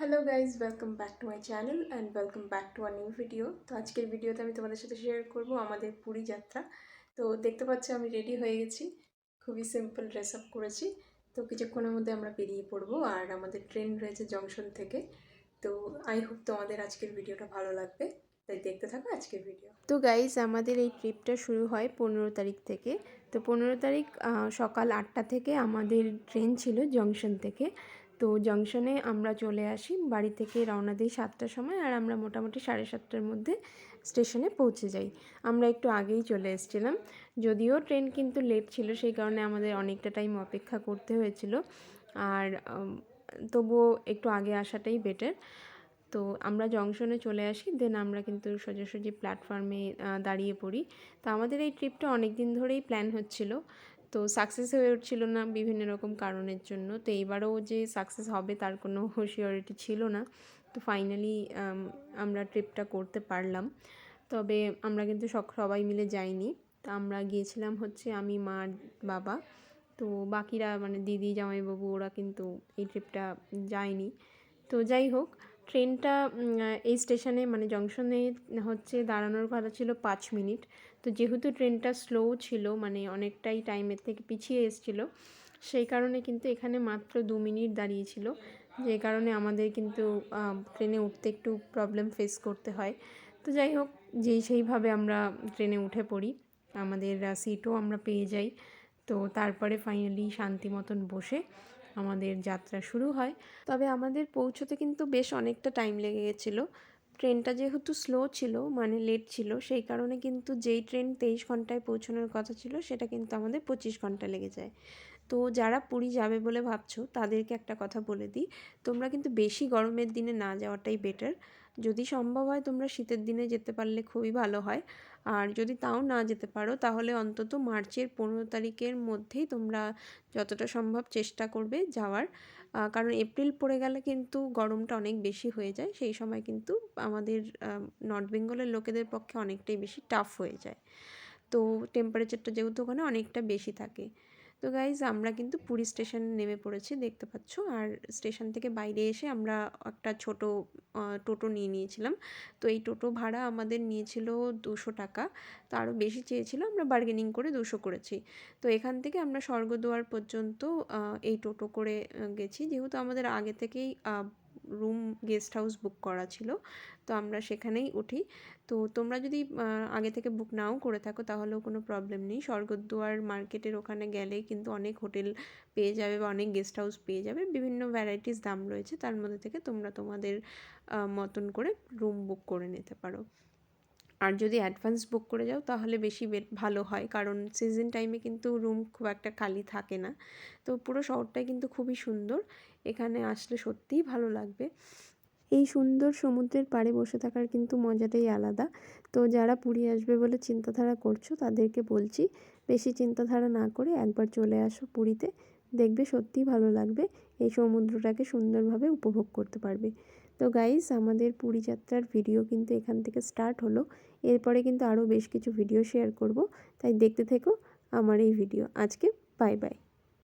Hello guys welcome back to my channel and welcome back to our new video তো আজকের ভিডিওতে আমি তোমাদের সাথে শেয়ার করব আমাদের পুরী যাত্রা। তো দেখতে পাচ্ছ আমি রেডি হয়ে গেছি, খুবই সিম্পল ড্রেস আপ করেছি। তো কিছুক্ষণের মধ্যে আমরা বেরিয়ে পড়ব আর আমাদের ট্রেন রয়েছে জংশন থেকে। তো আই হোপ তোমাদের আজকের ভিডিওটা ভালো লাগবে। তাই দেখতে থাকো আজকের ভিডিও তো গাইজ আমাদের এই ট্রিপটা শুরু হয় পনেরো তারিখ থেকে। তো পনেরো তারিখ সকাল আটটা থেকে আমাদের ট্রেন ছিল জংশন থেকে। তো জংশনে আমরা চলে আসি। বাড়ি থেকে রওনা দিই সাতটার সময় আর আমরা মোটামুটি সাড়ে সাতটার মধ্যে স্টেশনে পৌঁছে যাই। আমরা একটু আগেই চলে এসেছিলাম। যদিও ট্রেন কিন্তু লেট ছিল, সেই কারণে আমাদের অনেকটা টাইম অপেক্ষা করতে হয়েছিল। আর তবুও একটু আগে আসাটাই বেটার তো আমরা জংশনে চলে আসি দেন আমরা কিন্তু সোজাসুজি প্ল্যাটফর্মে দাঁড়িয়ে পড়ি। তো আমাদের এই ট্রিপটা অনেক দিন ধরেই প্ল্যান হচ্ছিল। তো সাকসেস হয়ে উঠছিল না বিভিন্ন রকম কারণের জন্য। তো এইবারও যে সাকসেস হবে তার কোনো হুঁশিয়ারিটি ছিল না। তো ফাইনালি আমরা ট্রিপটা করতে পারলাম। তবে আমরা কিন্তু সবাই মিলে যাইনি। তা আমরা গিয়েছিলাম হচ্ছে আমি, মা বাবা। তো বাকিরা মানে দিদি, জামাইবাবু ওরা কিন্তু এই ট্রিপটা যায়নি। তো যাই হোক ট্রেনটা এই স্টেশনে মানে জংশনে হচ্ছে দাঁড়ানোর কথা ছিল পাঁচ মিনিট। তো যেহেতু ট্রেনটা স্লো ছিল মানে অনেকটাই টাইমের থেকে পিছিয়ে এসেছিল, সেই কারণে কিন্তু এখানে মাত্র দু মিনিট দাঁড়িয়েছিল। যে কারণে আমাদের কিন্তু ট্রেনে উঠতে একটু প্রবলেম ফেস করতে হয়। তো যাই হোক, যেই সেইভাবে আমরা ট্রেনে উঠে পড়ি, আমাদের সিটও আমরা পেয়ে যাই। তো তারপরে ফাইনালি শান্তি মতন বসে আমাদের যাত্রা শুরু হয়। তবে আমাদের পৌঁছতে কিন্তু বেশ অনেকটা টাইম লেগে গেছিল। ট্রেনটা যেহেতু স্লো ছিল মানে লেট ছিল, সেই কারণে কিন্তু যেই ট্রেন তেইশ ঘন্টায় পৌঁছানোর কথা ছিল, সেটা কিন্তু আমাদের পঁচিশ ঘণ্টা লেগে যায়। তো যারা পুরী যাবে বলে ভাবছ, তাদেরকে একটা কথা বলে দিই, তোমরা কিন্তু বেশি গরমের দিনে না যাওয়াটাই বেটার যদি সম্ভব হয় তোমরা শীতের দিনে যেতে পারলে খুবই ভালো হয়। আর যদি তাও না যেতে পারো, তাহলে অন্তত মার্চের পনেরো তারিখের মধ্যেই তোমরা যতটা সম্ভব চেষ্টা করবে যাওয়ার। কারণ এপ্রিল পড়ে গেলে কিন্তু গরমটা অনেক বেশি হয়ে যায়, সেই সময় কিন্তু আমাদের নর্থ বেঙ্গলের লোকেদের পক্ষে অনেকটাই বেশি টাফ হয়ে যায়। তো টেম্পারেচারটা যেহেতু ওখানে অনেকটা বেশি থাকে। তো গাইজ আমরা কিন্তু পুরী স্টেশন নেমে পড়েছি, দেখতে পাচ্ছ। আর স্টেশন থেকে বাইরে এসে আমরা একটা ছোট টোটো নিয়ে নিয়েছিলাম। তো এই টোটো ভাড়া আমাদের নিয়েছিল দুশো টাকা। তো আরও বেশি চেয়েছিল, আমরা বার্গেনিং করে দুশো করেছি। তো এখান থেকে আমরা স্বর্গদুয়ার পর্যন্ত এই টোটো করে গেছি। যেহেতু আমাদের আগে থেকেই রুম গেস্ট হাউস বুক করা ছিল, তো আমরা সেখানেই উঠি। তো তোমরা যদি আগে থেকে বুক নাও করে থাকো তাহলেও কোনো প্রবলেম নেই। স্বর্গদ্বার মার্কেটের ওখানে গেলেই কিন্তু অনেক হোটেল পেয়ে যাবে বা অনেক গেস্ট হাউস পেয়ে যাবে। বিভিন্ন ভ্যারাইটিস দাম রয়েছে, তার মধ্যে থেকে তোমরা তোমাদের মতন করে রুম বুক করে নিতে পারো। আর যদি অ্যাডভান্স বুক করে যাও তাহলে বেশি ভালো হয়, কারণ সিজন টাইমে কিন্তু রুম খুব একটা খালি থাকে না। তো পুরো শহরটাই কিন্তু খুবই সুন্দর। এখানে আসলে সত্যিই ভালো লাগবে। এই সুন্দর সমুদ্রের পাড়ে বসে থাকার কিন্তু মজাটাই আলাদা। তো যারা পুরী আসবে বলে চিন্তাধারা করছ, তাদেরকে বলছি বেশি চিন্তাধারা না করে একবার চলে আসো পুরীতে। দেখবে সত্যিই ভালো লাগবে, এই সমুদ্রটাকে সুন্দরভাবে উপভোগ করতে পারবে। তো গাইস আমাদের পুরী যাত্রার ভিডিও কিন্তু এখান থেকে স্টার্ট হলো। এরপরে কিন্তু আরও বেশ কিছু ভিডিও শেয়ার করব। তাই দেখতে থেকো আমার এই ভিডিও আজকে বাই বাই